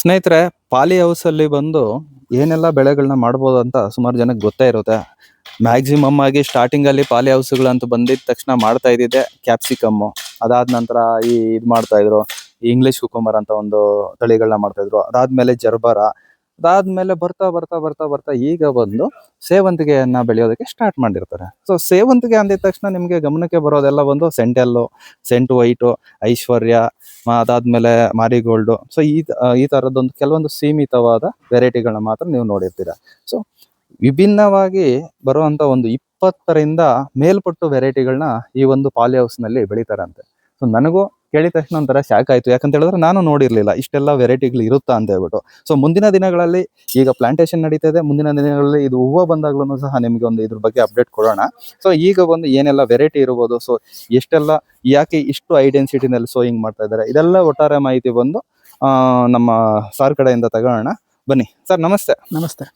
ಸ್ನೇಹಿತರೆ, poly house ಅಲ್ಲಿ ಬಂದು ಏನೆಲ್ಲ ಬೆಳೆಗಳನ್ನ ಮಾಡ್ಬೋದು ಅಂತ ಸುಮಾರು ಜನಕ್ಕೆ ಗೊತ್ತೇ ಇರುತ್ತೆ. ಮ್ಯಾಕ್ಸಿಮಮ್ ಆಗಿ ಸ್ಟಾರ್ಟಿಂಗ್ ಅಲ್ಲಿ ಪಾಲಿ ಹೌಸ್ಗಳಂತೂ ಬಂದಿದ ತಕ್ಷಣ ಮಾಡ್ತಾ ಇದ್ದಿದ್ದೆ ಕ್ಯಾಪ್ಸಿಕಮ್ ಅದಾದ ನಂತರ ಈ ಇದ್ ಮಾಡ್ತಾ ಇದ್ರು ಇಂಗ್ಲಿಷ್ ಕುಕುಂಬರ್ ಅಂತ ಒಂದು ತಳಿಗಳನ್ನ ಮಾಡ್ತಾ ಇದ್ರು. ಅದಾದ್ಮೇಲೆ ಜರ್ಬರ. ಅದಾದ್ಮೇಲೆ ಬರ್ತಾ ಬರ್ತಾ ಬರ್ತಾ ಬರ್ತಾ ಈಗ ಬಂದು ಸೇವಂತಿಗೆಯನ್ನ ಬೆಳೆಯೋದಕ್ಕೆ ಸ್ಟಾರ್ಟ್ ಮಾಡಿರ್ತಾರೆ. ಸೊ ಸೇವಂತಿಗೆ ಅಂದಿದ ತಕ್ಷಣ ನಿಮಗೆ ಗಮನಕ್ಕೆ ಬರೋದೆಲ್ಲ ಒಂದು ಸೆಂಟೆಲ್ಲು, ಸೆಂಟ್ ವೈಟು, ಐಶ್ವರ್ಯ ಅದಾದ್ಮೇಲೆ ಮಾರಿಗೋಲ್ಡು. ಸೊ ಈ ಈ ತರದೊಂದು ಕೆಲವೊಂದು ಸೀಮಿತವಾದ ವೆರೈಟಿಗಳನ್ನ ಮಾತ್ರ ನೀವು ನೋಡಿರ್ತೀರ. ಸೊ ವಿಭಿನ್ನವಾಗಿ ಬರುವಂತ ಒಂದು ಇಪ್ಪತ್ತರಿಂದ ಮೇಲ್ಪಟ್ಟು ವೆರೈಟಿಗಳನ್ನ ಈ ಒಂದು ಪಾಲಿ ಹೌಸ್ನಲ್ಲಿ ಬೆಳಿತಾರಂತೆ. ಸೊ ನನಗೂ ಕೇಳಿದ ತಕ್ಷಣ ಒಂಥರ ಶಾಕ್ ಆಯ್ತು. ಯಾಕಂತ ಹೇಳಿದ್ರೆ ನಾನು ನೋಡಿರ್ಲಿಲ್ಲ. ಇಷ್ಟೆಲ್ಲ ವೆರೈಟಿಗಳು ಇರುತ್ತಾ ಅಂತ ಹೇಳ್ಬಿಟ್ಟು. ಸೊ ಮುಂದಿನ ದಿನಗಳಲ್ಲಿ ಈಗ ಪ್ಲಾಂಟೇಶನ್ ನಡೀತಾ ಇದೆ. ಮುಂದಿನ ದಿನಗಳಲ್ಲಿ ಇದು ಹೂವು ಬಂದಾಗ್ಲೂ ಸಹ ನಿಮಗೆ ಒಂದು ಇದ್ರ ಬಗ್ಗೆ ಅಪ್ಡೇಟ್ ಕೊಡೋಣ. ಸೊ ಈಗ ಒಂದು ಏನೆಲ್ಲ ವೆರೈಟಿ ಇರ್ಬೋದು? ಸೊ ಎಷ್ಟೆಲ್ಲ, ಯಾಕೆ ಇಷ್ಟು ಐಡೆನ್ಸಿಟಿನಲ್ಲಿ ಡೆನ್ಸಿಟಿನಲ್ಲಿ ಸೋಯಿಂಗ್ ಮಾಡ್ತಾ ಇದ್ದಾರೆ? ಇದೆಲ್ಲ ಒಟ್ಟಾರೆ ಮಾಹಿತಿ ಬಂದು ನಮ್ಮ ಸಾರ್ ಕಡೆಯಿಂದ ತಗೊಳ್ಳೋಣ ಬನ್ನಿ. ಸರ್ ನಮಸ್ತೆ. ನಮಸ್ತೆ.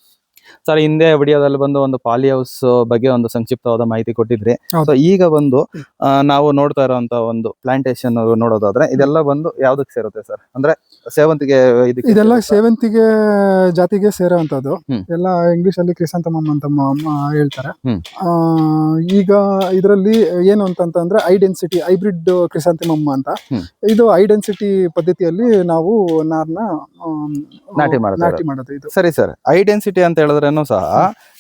ಸರ್ ಹಿಂದೆ ವಿಡಿಯೋದಲ್ಲಿ ಬಂದು ಒಂದು ಪಾಲಿ ಹೌಸ್ ಬಗ್ಗೆ ಒಂದು ಸಂಕ್ಷಿಪ್ತವಾದ ಮಾಹಿತಿ ಕೊಟ್ಟಿದ್ರಿ. ಸೊ ಈಗ ಬಂದು ನಾವು ನೋಡ್ತಾ ಇರುವಂತ ಒಂದು ಪ್ಲಾಂಟೇಶನ್ ನೋಡೋದಾದ್ರೆ ಇದೆಲ್ಲ ಬಂದು ಯಾವ್ದಕ್ ಸೇರುತ್ತೆ ಸರ್? ಅಂದ್ರೆ ಸೇವಂತಿಗೆ ಇದೆಲ್ಲ ಸೇವಂತಿಗೆ ಜಾತಿಗೆ ಸೇರುವಂತದ್ದು. ಎಲ್ಲ ಇಂಗ್ಲಿಷ್ ಅಲ್ಲಿ ಕ್ರಿಸಂತಮಮ್ ಅಂತ ಹೇಳ್ತಾರೆ. ಆ, ಈಗ ಇದರಲ್ಲಿ ಏನು ಅಂತಂದ್ರೆ ಐಡೆನ್ಸಿಟಿ ಡೆನ್ಸಿಟಿ ಹೈಬ್ರಿಡ್ ಕ್ರಿಸಂತಮಮ್ ಅಂತ. ಇದು ಐಡೆನ್ಸಿಟಿ ಡೆನ್ಸಿಟಿ ಪದ್ಧತಿಯಲ್ಲಿ ನಾವು ನಾರ್ನ ನಾಟಿ ಮಾಡೋದು ಸರಿ ಸರ್ ಐಡೆನ್ಸಿಟಿ ಅಂತ ಅಂತ ಹೇಳಿದ್ರೇನು ಸಹ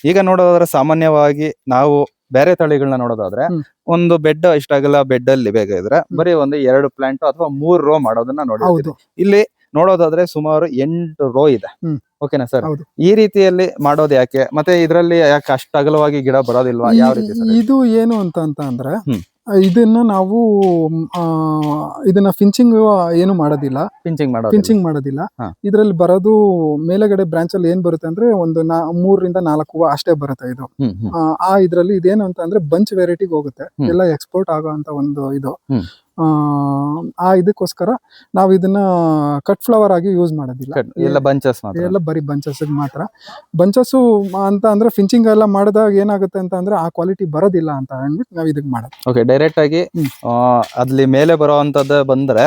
ಈಗ ನೋಡೋದಾದ್ರೆ ಸಾಮಾನ್ಯವಾಗಿ ನಾವು ಬೇರೆ ತಳಿಗಳನ್ನ ನೋಡೋದಾದ್ರೆ ಒಂದು ಬೆಡ್ ಇಷ್ಟಾಗಲ್ಲ ಬೆಡ್ ಅಲ್ಲಿ ಬೇಕಾದ್ರೆ ಬರೀ ಒಂದು ಎರಡು ಪ್ಲಾಂಟ್ ಅಥವಾ ಮೂರ್ ರೋ ಮಾಡೋದನ್ನ ನೋಡಿ ಇಲ್ಲಿ ನೋಡೋದಾದ್ರೆ ಸುಮಾರು ಎಂಟು ರೋ ಇದೆ. ಓಕೆನಾ ಸರ್? ಈ ರೀತಿಯಲ್ಲಿ ಮಾಡೋದು ಯಾಕೆ? ಮತ್ತೆ ಇದರಲ್ಲಿ ಯಾಕೆ ಅಷ್ಟು ಅಗಲವಾಗಿ ಗಿಡ ಬರೋದಿಲ್ವಾ? ಯಾವ ರೀತಿ ಇದು ಏನು ಅಂತ ಅಂತ ಅಂದ್ರೆ. ಇದನ್ನ ನಾವು ಇದನ್ನ ಫಿಂಚಿಂಗ್ ಏನು ಮಾಡೋದಿಲ್ಲ. ಪಿಂಚಿಂಗ್ ಪಿಂಚಿಂಗ್ ಮಾಡೋದಿಲ್ಲ. ಹಾ. ಇದರಲ್ಲಿ ಬರೋದು ಮೇಲೆಗಡೆ ಬ್ರಾಂಚ್ ಅಲ್ಲಿ ಏನ್ ಬರುತ್ತೆ ಅಂದ್ರೆ ಒಂದು ನಾ ಮೂರರಿಂದ ನಾಲ್ಕು ಹೂವು ಅಷ್ಟೇ ಬರುತ್ತೆ ಇದು. ಹ್ಮ್ ಹ್ಮ್. ಆ, ಆ ಇದ್ರಲ್ಲಿ ಇದೇನು ಅಂತ ಅಂದ್ರೆ ಬಂಚ್ ವೆರೈಟಿಗೆ ಹೋಗುತ್ತೆ. ಹ್ಮ್. ಎಲ್ಲ ಎಕ್ಸ್ಪೋರ್ಟ್ ಆಗೋ ಅಂತ ಒಂದು ಇದು. ಹ್ಮ್. ಆ, ಇದಕ್ಕೋಸ್ಕರ ನಾವು ಇದನ್ನ ಕಟ್ ಫ್ಲವರ್ ಆಗಿ ಯೂಸ್ ಮಾಡೋದಿಲ್ಲ. ಎಲ್ಲ ಬಂಚಸ್ ಮಾತ್ರ. ಎಲ್ಲ ಬರೀ ಬಂಚಸ್ ಮಾತ್ರ. ಬಂಚಸ್ಸು ಅಂತ ಅಂದ್ರೆ ಫಿಂಚಿಂಗ್ ಎಲ್ಲ ಮಾಡಿದಾಗ ಏನಾಗುತ್ತೆ ಅಂತ ಅಂದ್ರೆ ಆ ಕ್ವಾಲಿಟಿ ಬರೋದಿಲ್ಲ ಅಂತ ಅಂದ್ಬಿಟ್ಟು ನಾವು ಇದಕ್ಕೆ ಮಾಡೋದು. ಓಕೆ ಡೈರೆಕ್ಟ್ ಆಗಿ ಅದ್ಲಿ ಅಲ್ಲಿ ಮೇಲೆ ಬರೋವಂತದ್ದು ಬಂದ್ರೆ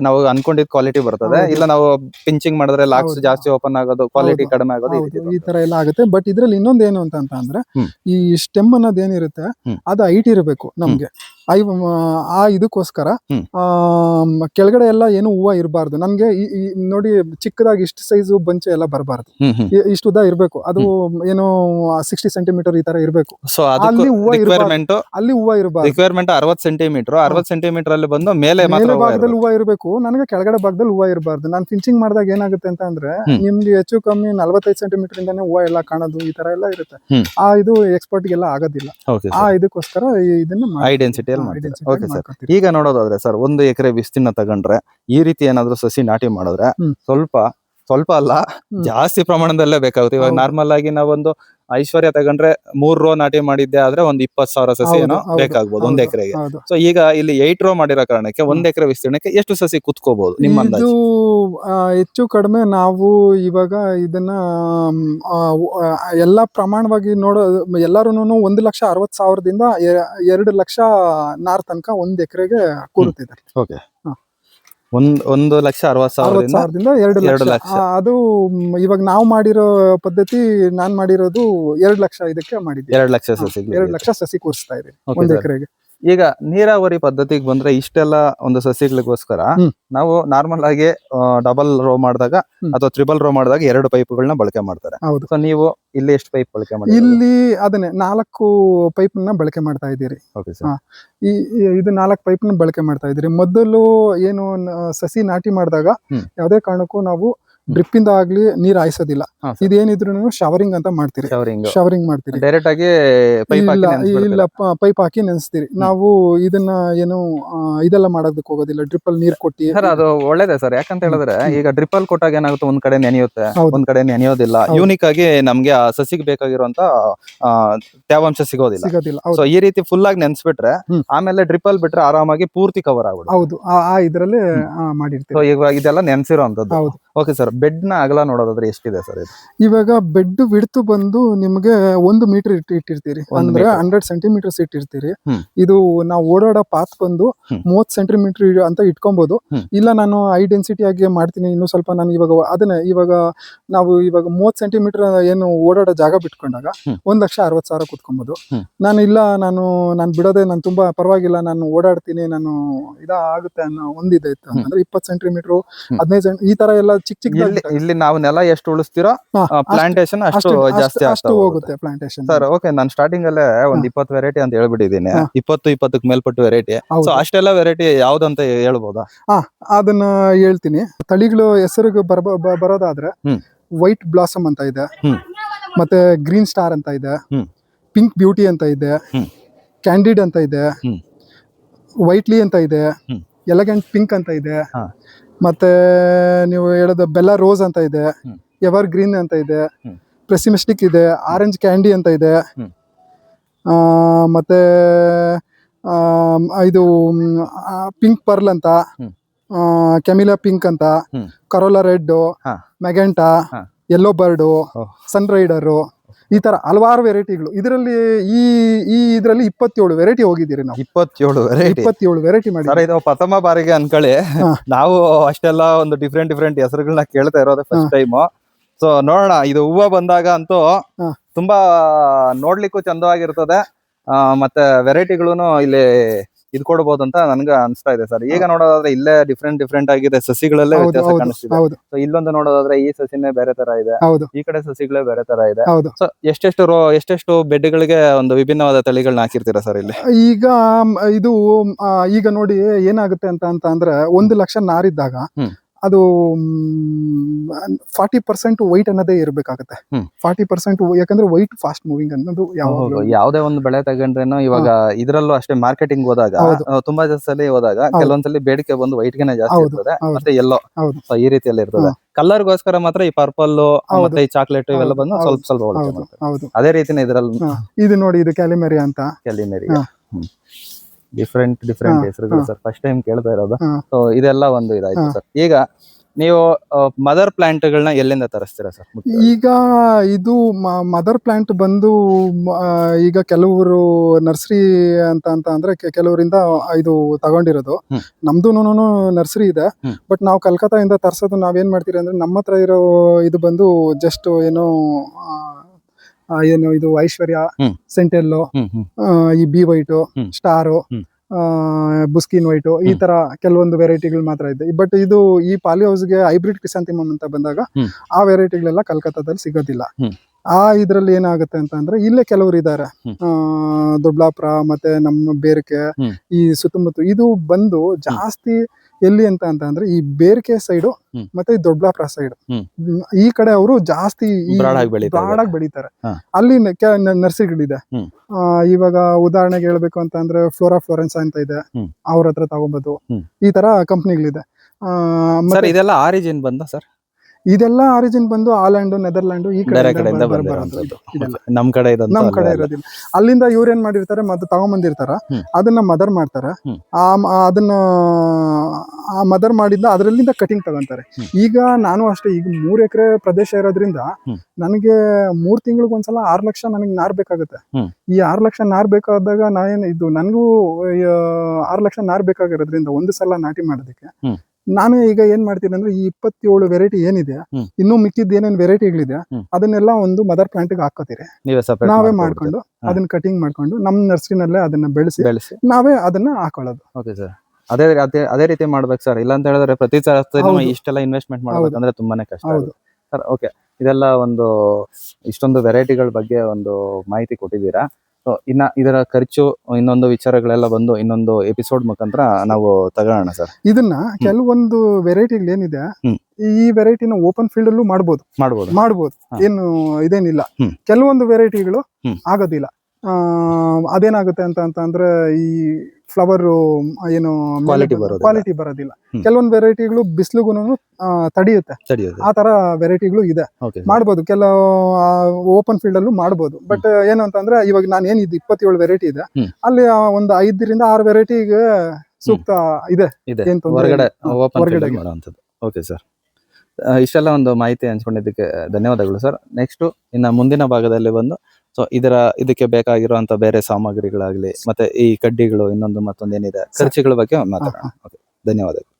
ನಾವು ಅನ್ಕೊಂಡಿದ್ ಕ್ವಾಲಿಟಿ ಬರ್ತದೆ. ಇಲ್ಲ ನಾವು ಪಿಂಚಿಂಗ್ ಮಾಡಿದ್ರೆ ಲಾಕ್ಸ್ ಜಾಸ್ತಿ ಓಪನ್ ಆಗೋದು ಕ್ವಾಲಿಟಿ ಕಡಿಮೆ ಆಗೋದು ಈ ತರ ಎಲ್ಲ ಆಗುತ್ತೆ. ಬಟ್ ಇದ್ರಲ್ಲಿ ಇನ್ನೊಂದು ಏನು ಅಂತ ಅಂದ್ರೆ ಈ ಸ್ಟೆಮ್ ಅನ್ನೋದು ಏನಿರುತ್ತೆ. ಅದು ಐಟ್ ಇರಬೇಕು ನಮ್ಗೆ. ಆ ಇದಕ್ಕೋಸ್ಕರ. ಕೆಳಗಡೆ ಎಲ್ಲ ಏನು ಹೂವು ಇರಬಾರ್ದು. ನಮ್ಗೆ ನೋಡಿ ಚಿಕ್ಕದಾಗಿ ಇಷ್ಟು ಸೈಜ್ ಬಂಚೆ ಎಲ್ಲ ಬರಬಾರ್ದು. ಇಷ್ಟು ಉದ್ದ ಇರಬೇಕು. ಅದು ಏನು ಸಿಕ್ಸ್ಟಿ ಸೆಂಟಿಮೀಟರ್ ಈ ತರ ಇರಬೇಕು. ಸೊ ಅಲ್ಲಿ ಹೂವ ಇರ್ಬಾರ್ದು. ಅಲ್ಲಿ ಹೂವು ಇರಬಾರ್ದು. ರಿಕ್ವೈರ್ಮೆಂಟ್ ಅರವತ್ ಸೆಂಟಿಮೀಟರ್ ಅರವತ್ ಸೆಂಟಿಮೀಟರ್ ಅಲ್ಲಿ ಬಂದು ಮೇಲೆ ಭಾಗದಲ್ಲಿ ಇರ್ಬೇಕು. ಹೂವು ಇರಬೇಕು. ನನಗೆ ಕೆಳಗಡೆ ಭಾಗದಲ್ಲಿ ಹೂವು ಇರಬಾರ್ದು. ನಾನು ಫಿಂಚಿಂಗ್ ಮಾಡಿದಾಗ ಏನಾಗುತ್ತೆ ಅಂತ ಅಂದ್ರೆ ನಿಮ್ಗೆ ಹೆಚ್ಚು ಕಮ್ಮಿ ನಲವತ್ತೈದು ಸೆಂಟಿಮೀಟರ್ ಇಂದಾನೆ ಹೂವು ಎಲ್ಲ ಕಾಣೋದು ಈ ತರ ಎಲ್ಲ ಇರುತ್ತೆ. ಆ ಇದು ಎಕ್ಸ್ಪರ್ಟ್ ಗೆಲ್ಲ ಆಗೋದಿಲ್ಲ. ಆ ಇದಕ್ಕೋಸ್ಕರ ಇದನ್ನ ಹೈ ಡೆನ್ಸಿಟಿಯಲ್ಲಿ ಮಾಡ್ತೀವಿ ಓಕೆ ಸರ್ ಈಗ ನೋಡೋದಾದ್ರೆ ಸರ್ ಒಂದು ಎಕರೆ ವಿಸ್ತೀರ್ಣ ತಗೊಂಡ್ರೆ ಈ ರೀತಿ ಏನಾದ್ರು ಸಸಿ ನಾಟಿ ಮಾಡಿದ್ರೆ ಸ್ವಲ್ಪ ಸ್ವಲ್ಪ ಅಲ್ಲ ಜಾಸ್ತಿ ಪ್ರಮಾಣದಲ್ಲೇ ಬೇಕಾಗುತ್ತೆ. ಇವಾಗ. ನಾರ್ಮಲ್ ಆಗಿ ನಾವೊಂದು ಐಶ್ವರ್ಯ ತಗೊಂಡ್ರೆ ಮೂರ್ ರೋ ನಾಟಿ ಮಾಡಿದ್ದೆ ಆದ್ರೆ ಒಂದ್ ಇಪ್ಪತ್ ಸಾವಿರ ಸಸಿ ಏನೋ ಬೇಕಾಗ್ಬೋದು ಒಂದ್ ಎಕರೆಗೆ. ಸೊ ಈಗ ಇಲ್ಲಿ ಏಟ್ ರೋ ಮಾಡಿರೋ ಕಾರಣಕ್ಕೆ ಒಂದ್ ಎಕರೆ ವಿಸ್ತೀರ್ಣಕ್ಕೆ ಎಷ್ಟು ಸಸಿ ಕುತ್ಕೋಬಹುದು ನಿಮ್ಮ ಅಂದಾಜು? ಹೆಚ್ಚು ಕಡಿಮೆ ನಾವು ಇವಾಗ ಇದನ್ನ ಎಲ್ಲಾ ಪ್ರಮಾಣವಾಗಿ ನೋಡೋ ಎಲ್ಲಾರು ಒಂದು ಲಕ್ಷ ಅರವತ್ ಸಾವಿರದಿಂದ ಎರಡು ಲಕ್ಷ ನಾರ್ ತನಕ ಒಂದ್ ಎಕರೆಗೆ ಕೂರುತ್ತಿದ್ದಾರೆ. ಓಕೆ ಒಂದ್ ಒಂದು ಲಕ್ಷ ಅರವತ್ತು ಅರವತ್ ಸಾವಿರದಿಂದ ಸಾವಿರದಿಂದ ಎರಡು ಎರಡು ಲಕ್ಷ ಲಕ್ಷ. ಆ, ಅದು ಮ್, ಇವಾಗ ನಾವು ಮಾಡಿರೋ ಪದ್ಧತಿ ನಾನ್ ಮಾಡಿರೋದು ಎರಡು ಲಕ್ಷ ಇದಕ್ಕೆ ಮಾಡಿದ್ದೆ ಎರಡು ಲಕ್ಷ ಸಸಿ ಎರಡ್ ಲಕ್ಷ ಸಸಿ ಕೂರಿಸ್ತಾ ಇದೆ ಒಂದು ಒಂದ್ sir. ಎಕರೆಗೆ ಈಗ ನೀರಾವರಿ ಪದ್ಧತಿಗೆ ಬಂದ್ರೆ ಇಷ್ಟೆಲ್ಲ ಒಂದು ಸಸಿಗಳಿಗೋಸ್ಕರ ನಾವು ನಾರ್ಮಲ್ ಆಗಿ ಡಬಲ್ ರೋ ಮಾಡಿದಾಗ ಅಥವಾ ತ್ರಿಬಲ್ ರೋ ಮಾಡಿದಾಗ ಎರಡು ಪೈಪ್ಗಳನ್ನ ಬಳಕೆ ಮಾಡ್ತಾರೆ. ಹೌದು. ಸೊ ನೀವು ಇಲ್ಲಿ ಎಷ್ಟು ಪೈಪ್ ಬಳಕೆ ಮಾಡಿ ಇಲ್ಲಿ ಅದನ್ನೇ ನಾಲ್ಕು ಪೈಪ್ನ ಬಳಕೆ ಮಾಡ್ತಾ ಇದ್ದೀರಿ. ಈ ಇದು ನಾಲ್ಕು ಪೈಪ್ನ ಬಳಕೆ ಮಾಡ್ತಾ ಇದ್ದೀರಿ. ಮೊದಲು ಏನು ಸಸಿ ನಾಟಿ ಮಾಡಿದಾಗ. ಯಾವುದೇ ಕಾರಣಕ್ಕೂ ನಾವು ಡ್ರಿಪ್ ಇಂದ ಆಗ್ಲಿ ನೀರ್ ಹಾಯಿಸೋದಿಲ್ಲ. ಇದೇನಿದ್ರು ಶವರಿಂಗ್ ಅಂತ ಮಾಡ್ತೀರಿ. ಶವರಿಂಗ್ ಮಾಡ್ತೀರಿ. ಡೈರೆಕ್ಟ್ ಆಗಿ ಪೈಪ್ ಹಾಕಿ ಇಲ್ಲ ಪೈಪ್ ಹಾಕಿ ನೆನೆಸ್ತೀರಿ. ನಾವು ಇದನ್ನ ಏನು ಇದೆಲ್ಲ ಮಾಡೋದಕ್ಕೆ ಹೋಗೋದಿಲ್ಲ. ಡ್ರಿಪ್ ಅಲ್ಲಿ ನೀರ್ ಕೊಟ್ಟಿ ಸರ್ ಅದು ಒಳ್ಳೇದೇ ಸರ್. ಯಾಕಂತ ಹೇಳಿದ್ರೆ ಈಗ ಡ್ರಿಪ್ ಅಲ್ಲಿ ಕೊಟ್ಟಾಗ ಏನಾಗುತ್ತೆ ಒಂದ್ ಕಡೆ ನೆನೆಯುತ್ತೆ. ಒಂದ್ ಕಡೆ ನೆನೆಯೋದಿಲ್ಲ. ಯೂನಿಕ್ ಆಗಿ ನಮ್ಗೆ ಆ ಸಸಿಗೆ ಬೇಕಾಗಿರುವಂತ ಆ, ತೇವಾಂಶ ಸಿಗೋದಿಲ್ಲ. ಸಿಗೋದಿಲ್ಲ. ಸೊ ಈ ರೀತಿ ಫುಲ್ ಆಗಿ ನೆನ್ಸ್ಬಿಟ್ರೆ ಆಮೇಲೆ ಆಮೇಲೆ ಅಲ್ಲಿ ಬಿಟ್ರೆ ಆರಾಮಾಗಿ ಪೂರ್ತಿ ಕವರ್ ಆಗ್ಬಿಡುತ್ತೆ. ಹೌದು. ಆ ಇದರಲ್ಲಿ ಮಾಡಿರ್ತೀವಿ. ಇವಾಗ ಇದೆಲ್ಲ ನೆನ್ಸಿರೋ ಅಂತದ್ದು ಹೌದು. ಓಕೆ ಸರ್ ಬೆಡ್ನ ಅಗಲ ನೋಡೋದಾದ್ರೆ ಎಷ್ಟಿದೆ ಸರ್ ಇದು ಇವಾಗ ಬೆಡ್ ಬಿಡ್ತು ಬಂದು ನಿಮ್ಗೆ ಒಂದು ಮೀಟರ್ ಇಟ್ಟು ಇಟ್ಟಿರ್ತೀರಿ ಅಂದ್ರೆ. ಹಂಡ್ರೆಡ್ ಸೆಂಟಿಮೀಟರ್ಸ್ ಇಟ್ಟಿರ್ತೀರಿ ಇದು ನಾವು ಓಡಾಡೋ ಪಾತ್ ಬಂದು. ಮೂವತ್ ಸೆಂಟಿಮೀಟರ್ ಅಂತ ಇಟ್ಕೊಬಹುದು ಇಲ್ಲ ನಾನು ಹೈ ಡೆನ್ಸಿಟಿ ಆಗಿ ಮಾಡ್ತೀನಿ ಇನ್ನು ಸ್ವಲ್ಪ ನಾನು ಇವಾಗ ಅದನ್ನ ಇವಾಗ ನಾವು ಇವಾಗ ಮೂವತ್ ಸೆಂಟಿಮೀಟರ್ ಏನು ಓಡಾಡೋ ಜಾಗ ಬಿಟ್ಕೊಂಡಾಗ. ಒಂದ್ ಲಕ್ಷ ಅರವತ್ ಸಾವಿರ ಕುತ್ಕೊಬಹುದು. ನಾನು ಇಲ್ಲ ನಾನು ನಾನು ಬಿಡೋದೆ ನಾನು ತುಂಬಾ ಪರವಾಗಿಲ್ಲ ನಾನು ಓಡಾಡ್ತೀನಿ ನಾನು ಇದಾಗುತ್ತೆ ಅನ್ನೋ ಒಂದಿದೆ ಇತ್ತು ಅಂತಂದ್ರೆ ಇಪ್ಪತ್ ಸೆಂಟಿಮೀಟರ್. ಹದಿನೈದು ಈ ತರ ಎಲ್ಲ ಚಿಕ್ಕ ಚಿಕ್ಕ ಇಲ್ಲಿ ನಾವು ನೆಲ ಎಷ್ಟು ಉಳಿಸ್ತೀರೋ ಪ್ಲಾಂಟೇಶನ್ ಅಷ್ಟು ಜಾಸ್ತಿ ಅಷ್ಟು ಹೋಗುತ್ತೆ. ಪ್ಲಾಂಟೇಶನ್ ಸರ್ ಓಕೆ ನಾನು ಸ್ಟಾರ್ಟಿಂಗ್ ಅಲ್ಲೇ ಒಂದ್ ಇಪ್ಪತ್ತು ವೆರೈಟಿ ಅಂತ ಹೇಳ್ಬಿಟ್ಟಿದ್ದೀನಿ. ಇಪ್ಪತ್ತು ಇಪ್ಪತ್ತಕ್ಕೆ ಮೇಲ್ಪಟ್ಟು ವೆರೈಟಿ. ಸೊ ಅಷ್ಟೆಲ್ಲ ವೆರೈಟಿ ಯಾವ್ದಂತ ಹೇಳ್ಬೋದಾ? ಅದನ್ನ ಹೇಳ್ತೀನಿ. ತಳಿಗಳು ಬ- ಬರೋದಾದ್ರೆ ವೈಟ್ ಬ್ಲಾಸಮ್ ಅಂತ ಇದೆ. ಮತ್ತೆ ಗ್ರೀನ್ ಸ್ಟಾರ್ ಅಂತ ಇದೆ. ಪಿಂಕ್ ಬ್ಯೂಟಿ ಅಂತ ಇದೆ. ಕ್ಯಾಂಡಿಡ್ ಅಂತ ಇದೆ. ವೈಟ್ಲಿ ಅಂತ ಇದೆ. ಎಲಗೆಂಟ್ ಪಿಂಕ್ ಅಂತ ಇದೆ. ಮತ್ತೆ ನೀವು ಹೇಳೋದು ಬೆಲ್ಲ ರೋಸ್ ಅಂತ ಇದೆ. ಎವರ್ ಗ್ರೀನ್ ಅಂತ ಇದೆ. ಪ್ರೆಸಿಮಿಸ್ಟಿಕ್ ಇದೆ ಆರೆಂಜ್ ಕ್ಯಾಂಡಿ ಅಂತ ಇದೆ. ಆ, ಮತ್ತೆ ಆ, ಇದು ಪಿಂಕ್ ಪರ್ಲ್ ಅಂತ ಹ್ಮ್. ಕೆಮಿಲಾ ಪಿಂಕ್ ಅಂತ ಹ್ಮ್. ಕರೋಲಾ ರೆಡ್ ಹಾ. ಮೆಗೆಂಟಾ ಹಾ. ಯೆಲ್ಲೋ ಬರ್ಡು ಓಹ್. ಸನ್ ರೈಡರು ಈ ತರ ಹಲವಾರು ವೆರೈಟಿಗಳು. ಇದರಲ್ಲಿ ಈ ಈ ಇದರಲ್ಲಿ ಇಪ್ಪತ್ತೇಳು ವೆರೈಟಿ ಹೋಗಿದ್ದೀರಿ ನಾವು. ಇಪ್ಪತ್ತೇಳು ವೆರೈಟಿ. ಇಪ್ಪತ್ತೇಳು ವೆರೈಟಿ ಸರ್ ಮಾಡಿ ಇದು ಪ್ರಥಮ ಬಾರಿಗೆ ಅನ್ಕೊಳ್ಳಿ. ನಾವು ಅಷ್ಟೆಲ್ಲ ಒಂದು ಡಿಫ್ರೆಂಟ್ ಡಿಫ್ರೆಂಟ್ ಹೆಸರುಗಳನ್ನ ಕೇಳ್ತಾ ಇರೋದೇ ಫಸ್ಟ್ ಟೈಮ್ ಸೊ ನೋಡೋಣ ಇದು ಹೂವ ಬಂದಾಗ ಅಂತೂ ತುಂಬಾ ನೋಡ್ಲಿಕ್ಕೂ ಚಂದವಾಗಿರ್ತದೆ. ಆ, ಮತ್ತೆ ವೆರೈಟಿಗಳು ಇಲ್ಲಿ ಇದ್ ಕೊಡಬಹುದು ಅಂತ ನನ್ಗೆ ಅನ್ಸ್ತಾ ಇದೆ ಸರ್. ಈಗ ನೋಡೋದಾದ್ರೆ ಇಲ್ಲೇ ಡಿಫ್ರೆಂಟ್ ಡಿಫ್ರೆಂಟ್ ಆಗಿದೆ ಸಸಿಗಳಲ್ಲೇ ವ್ಯತ್ಯಾಸ ಕಾಣಿಸ್ತಿದೆ. ಸೊ ಇಲ್ಲೊಂದು ನೋಡೋದಾದ್ರೆ ಈ ಸಸಿನೇ ಬೇರೆ ತರ ಇದೆ. ಈ ಕಡೆ ಸಸಿಗಳೇ ಬೇರೆ ತರ ಇದೆ. ಸೊ ಎಷ್ಟೆಷ್ಟು ರೋ ಎಷ್ಟೆಷ್ಟು ಬೆಡ್ಗಳಿಗೆ ಒಂದು ವಿಭಿನ್ನವಾದ ತಳಿಗಳನ್ನ ಹಾಕಿರ್ತೀರಾ ಸರ್ ಇಲ್ಲಿ? ಈಗ ಇದು ಈಗ ನೋಡಿ ಏನಾಗುತ್ತೆ ಅಂತ ಅಂತ ಅಂದ್ರೆ ಒಂದು ಲಕ್ಷ ನಾರಿದ್ದಾಗ. ಅದು ಫಾರ್ಟಿ ಪರ್ಸೆಂಟ್ ವೈಟ್ ಅನ್ನೋದೇ ಇರಬೇಕಾಗುತ್ತೆ. ಫಾರ್ಟಿ ಪರ್ಸೆಂಟ್ ಯಾಕಂದ್ರೆ ವೈಟ್ ಫಾಸ್ಟ್ ಮೂವಿಂಗ್ ಅನ್ನೋದು ಯಾವುದೇ ಒಂದು ಬೆಳೆ ತಗೊಂಡ್ರೇನು ಇವಾಗ ಇದರಲ್ಲೂ ಅಷ್ಟೇ ಮಾರ್ಕೆಟಿಂಗ್ ಹೋದಾಗ ತುಂಬಾ ಸಲ ಹೋದಾಗ ಕೆಲವೊಂದ್ಸಲಿ ಬೇಡಿಕೆ ಬಂದು ವೈಟ್ ಗೆನೆ ಜಾಸ್ತಿ ಇರ್ತದೆ ಮತ್ತೆ ಎಲ್ಲೋ. ಈ ರೀತಿಯಲ್ಲಿ ಇರ್ತದೆ. ಕಲರ್ ಗೋಸ್ಕರ ಮಾತ್ರ ಈ ಪರ್ಪಲ್ ಮತ್ತೆ ಈ ಚಾಕ್ಲೇಟ್ ಇವೆಲ್ಲ ಬಂದು ಸ್ವಲ್ಪ ಸ್ವಲ್ಪ ಅದೇ ರೀತಿನೇ ಇದ್ರಲ್ಲಿ ಇದು ನೋಡಿ ಇದು ಕ್ಯಾಲಿಮೆರಿ ಅಂತ. ಕ್ಯಾಲಿನರಿ ಹಾ. ಡಿಫ್ರೆಂಟ್ ಡಿಫ್ರೆಂಟ್ ಹೆಸರುಗಳು ಸರ್ ಫಸ್ಟ್ ಟೈಮ್ ಕೇಳ್ತಾ ಇರೋದು. ಸೊ ಇದೆಲ್ಲ ಒಂದು ಇದಾಯ್ತು ಸರ್ ಈಗ ನೀವು ಮದರ್ ಪ್ಲಾಂಟ್ ಗಳನ್ನ ಎಲ್ಲಿಂದ ತರಿಸ್ತೀರಾ ಸರ್ ಈಗ ಇದು ಮದರ್ ಪ್ಲಾಂಟ್ ಬಂದು ಈಗ ಕೆಲವರು ನರ್ಸರಿ ಅಂತ ಅಂತ ಅಂದ್ರೆ ಕೆಲವರಿಂದ ಇದು ತಗೊಂಡಿರೋದು. ನಮ್ದು ನರ್ಸರಿ ಇದೆ. ಬಟ್ ನಾವು ಕಲ್ಕತ್ತಾಯಿಂದ ತರ್ಸೋದು ನಾವೇನ್ ಮಾಡ್ತೀರಿ ಅಂದ್ರೆ ನಮ್ಮ ಹತ್ರ ಇರೋ ಇದು ಬಂದು ಜಸ್ಟ್ ಏನೋ ಆ, ಏನು ಇದು ಐಶ್ವರ್ಯ ಹ್ಮ್. ಸೆಂಟೆಲ್ಲೋ ಹ್ಮ್ ಹ್ಮ್ ಆ, ಈ ಬಿ ವೈಟು ಹ್ಮ್. ಸ್ಟಾರು ಹ್ಮ್. ಬುಸ್ಕಿನ್ ವೈಟ್ ಈ ಹ್ಮ್. ತರ ಕೆಲವೊಂದು ವೆರೈಟಿಗಳು ಮಾತ್ರ ಇದೆ ಬಟ್ ಇದು ಈ ಪಾಲಿ ಹೌಸ್ಗೆ ಹೈಬ್ರಿಡ್ ಕ್ರಿಸಾಂತಿಮಮ್ ಅಂತ ಬಂದಾಗ ಹ್ಮ್. ಆ ವೆರೈಟಿಗಳೆಲ್ಲ ಕಲ್ಕತ್ತಾದಲ್ಲಿ ಸಿಗೋದಿಲ್ಲ ಹ್ಮ್. ಆ ಇದ್ರಲ್ಲಿ ಏನಾಗುತ್ತೆ ಅಂತ ಅಂದ್ರೆ ಇಲ್ಲೇ ಕೆಲವರು ಇದ್ದಾರೆ ಹ್ಮ್. ದೊಡ್ಡಾಪುರ ಮತ್ತೆ ನಮ್ಮ ಬೇರಿಕೆ ಹ್ಮ್. ಈ ಸುತ್ತಮುತ್ತ ಇದು ಬಂದು ಜಾಸ್ತಿ ಎಲ್ಲಿ ಅಂತ ಅಂತ ಅಂದ್ರೆ ಈ ಬೇರ್ಕೆ ಸೈಡು ಮತ್ತೆ ಈ ದೊಡ್ಡಾಪುರ ಸೈಡ್ ಈ ಕಡೆ ಅವರು ಜಾಸ್ತಿ ಬ್ರಾಡಾಗಿ ಬೆಳೀತಾರೆ. ಅಲ್ಲಿ ನರ್ಸರಿಗಳಿದೆ. ಆ, ಇವಾಗ ಉದಾಹರಣೆಗೆ ಹೇಳ್ಬೇಕು ಅಂತ ಅಂದ್ರೆ ಫ್ಲೋರಾ ಫ್ಲೋರೆನ್ಸ್ ಅಂತ ಇದೆ. ಅವ್ರ ಹತ್ರ ತಗೊಬೋದು. ಈ ತರ ಕಂಪ್ನಿಗಳಿದೆ ಇದೆಲ್ಲ ಆರಿಜಿನ್ ಬಂದ ಸರ್? ಇದೆಲ್ಲ ಆರಿಜಿನ್ ಬಂದು ಆಲ್ಯಾಂಡ್ ನೆದರ್ಲ್ಯಾಂಡ್ ಈ ಬೇರೆ ಕಡೆ ಕಡೆಯಿಂದ ಬಂದಿರೋಂಥದ್ದು. ಇದೆಲ್ಲ. ನಮ್ ಕಡೆ ನಮ್ ಕಡೆ ಇರೋದಿಲ್ಲ. ಅಲ್ಲಿಂದ ಇವ್ರು ಏನ್ ಮಾಡಿರ್ತಾರೆ ಮತ್ತೆ ತಗೊಂಬಂದಿರ್ತಾರ. ಅದನ್ನ ಮದರ್ ಮಾಡ್ತಾರ. ಆ ಅದನ್ನ ಆ ಮದರ್ ಮಾಡಿದ್ದ ಅದರಲ್ಲಿಂದ ಕಟಿಂಗ್ ತಗೊಂತಾರೆ. ಈಗ ನಾನು ಅಷ್ಟೇ ಈಗ ಮೂರ್ ಎಕರೆ ಪ್ರದೇಶ ಇರೋದ್ರಿಂದ. ನನಗೆ ಮೂರ್ ತಿಂಗಳಿಗೊಂದ್ಸಲ ಆರ್ ಲಕ್ಷ ನನಗೆ ನಾರ್ ಬೇಕಾಗುತ್ತೆ. ಈ ಆರ್ ಲಕ್ಷ ನಾರ್ ಬೇಕಾದಾಗ ನಾನೇನು ಇದು ನನಗೂ ಆರ್ ಲಕ್ಷ ನಾರ್ ಬೇಕಾಗಿರೋದ್ರಿಂದ ಒಂದು ಸಲ ನಾಟಿ ಮಾಡೋದಕ್ಕೆ. ನಾನು ಈಗ ಏನ್ ಮಾಡ್ತೀನಿ ಅಂದ್ರೆ ಈ ಇಪ್ಪತ್ತೇಳು ವೆರೈಟಿ ಏನಿದೆ ಇನ್ನು ಮಿಕ್ಕಿದ ಏನೇನ್ ವೆರೈಟಿಗಳಿದೆ. ಅದನ್ನೆಲ್ಲ ಒಂದು ಮದರ್ ಪ್ಲಾಂಟ್ಗೆ ಹಾಕೋತೀರಿ. ನೀವೇ ಮಾಡ್ಕೊಂಡು. ಅದನ್ನ ಕಟಿಂಗ್ ಮಾಡ್ಕೊಂಡು ನಮ್ಮ ನರ್ಸರಿನಲ್ಲೇ ಅದನ್ನ ಬೆಳೆಸಿ ಬೆಳೆಸಿ. ನಾವೇ ಅದನ್ನ ಹಾಕೊಳ್ಳೋದು. ಓಕೆ ಸರ್ ಅದೇ ಅದೇ ಅದೇ ರೀತಿ ಮಾಡ್ಬೇಕು ಸರ್ ಇಲ್ಲ ಅಂತ ಹೇಳಿದ್ರೆ ಪ್ರತಿ ಸಲ. ಇಷ್ಟೆಲ್ಲ ಇನ್ವೆಸ್ಟ್ಮೆಂಟ್ ಮಾಡ್ಬೇಕಂದ್ರೆ ತುಂಬಾನೇ ಕಷ್ಟ. ಸರ್ ಓಕೆ ಇದೆಲ್ಲ ಒಂದು ಇಷ್ಟೊಂದು ವೆರೈಟಿಗಳ ಬಗ್ಗೆ ಒಂದು ಮಾಹಿತಿ ಕೊಟ್ಟಿದ್ದೀರಾ. ಸೊ ಇನ್ನ ಇದರ ಖರ್ಚು ಇನ್ನೊಂದು ವಿಚಾರಗಳೆಲ್ಲ ಬಂದು ಇನ್ನೊಂದು ಎಪಿಸೋಡ್ ಮುಖಾಂತರ ನಾವು ತಗೊಳ್ಳೋಣ ಸರ್. ಇದನ್ನ ಕೆಲವೊಂದು ವೆರೈಟಿಗಳು ಏನಿದೆ ಈ ವೆರೈಟಿನ ಓಪನ್ ಫೀಲ್ಡ್ ಅಲ್ಲೂ ಮಾಡ್ಬೋದು. ಮಾಡ್ಬೋದು. ಮಾಡ್ಬೋದು. ಏನು ಇದೇನಿಲ್ಲ. ಕೆಲವೊಂದು ವೆರೈಟಿಗಳು ಆಗೋದಿಲ್ಲ. ಅದೇನಾಗುತ್ತೆ ಅಂತ ಅಂತ ಅಂದ್ರೆ ಈ ಫ್ಲವರ್ ಏನು ಬರೋದಿಲ್ಲ. ಕ್ವಾಲಿಟಿ ಬರೋದಿಲ್ಲ. ಹ್ಮ್. ಕೆಲವೊಂದು ವೆರೈಟಿಗಳು ಬಿಸಿಲುಗೂ ತಡೆಯುತ್ತೆ. ಸರಿಯೋದು ಆ ತರ ವೆರೈಟಿಗಳು ಇದೆ. ಓಕೆ ಮಾಡ್ಬೋದು. ಕೆಲವು ಓಪನ್ ಫೀಲ್ಡ್ ಅಲ್ಲೂ ಮಾಡ್ಬೋದು. ಬಟ್ ಏನು ಅಂತಂದ್ರೆ ಇವಾಗ ನಾನು ಏನ್ ಇದು ಇಪ್ಪತ್ತೇಳು ವೆರೈಟಿ ಇದೆ. ಹ್ಮ್. ಅಲ್ಲಿ ಆ ಒಂದು ಐದರಿಂದ ಆರು ವೆರೈಟಿಗೆ ಸೂಕ್ತ ಇದೆ. ಇದೆ. ಏನ್ ತೊಂದ್ರೆ ಹೊರಗಡೆ ಓಪನ್ ಹೊರಗಡೆಗೆ. ಮಾಡುವಂಥದ್ದು. ಓಕೆ ಸರ್ ಇಷ್ಟೆಲ್ಲ ಒಂದು ಮಾಹಿತಿ ಹಂಚ್ಕೊಂಡಿದ್ದಕ್ಕೆ ಧನ್ಯವಾದಗಳು ಸರ್ ನೆಕ್ಸ್ಟ್ ಇನ್ನ ಮುಂದಿನ ಭಾಗದಲ್ಲಿ ಬಂದು ಸೊ ಇದರ ಇದಕ್ಕೆ ಬೇಕಾಗಿರುವಂತ ಬೇರೆ ಸಾಮಗ್ರಿಗಳಾಗ್ಲಿ ಮತ್ತೆ ಈ ಕಡ್ಡಿಗಳು ಇನ್ನೊಂದು ಮತ್ತೊಂದು ಏನಿದೆ ಖರ್ಚುಗಳ ಬಗ್ಗೆ ಮಾತಾಡೋಣ. ಧನ್ಯವಾದಗಳು.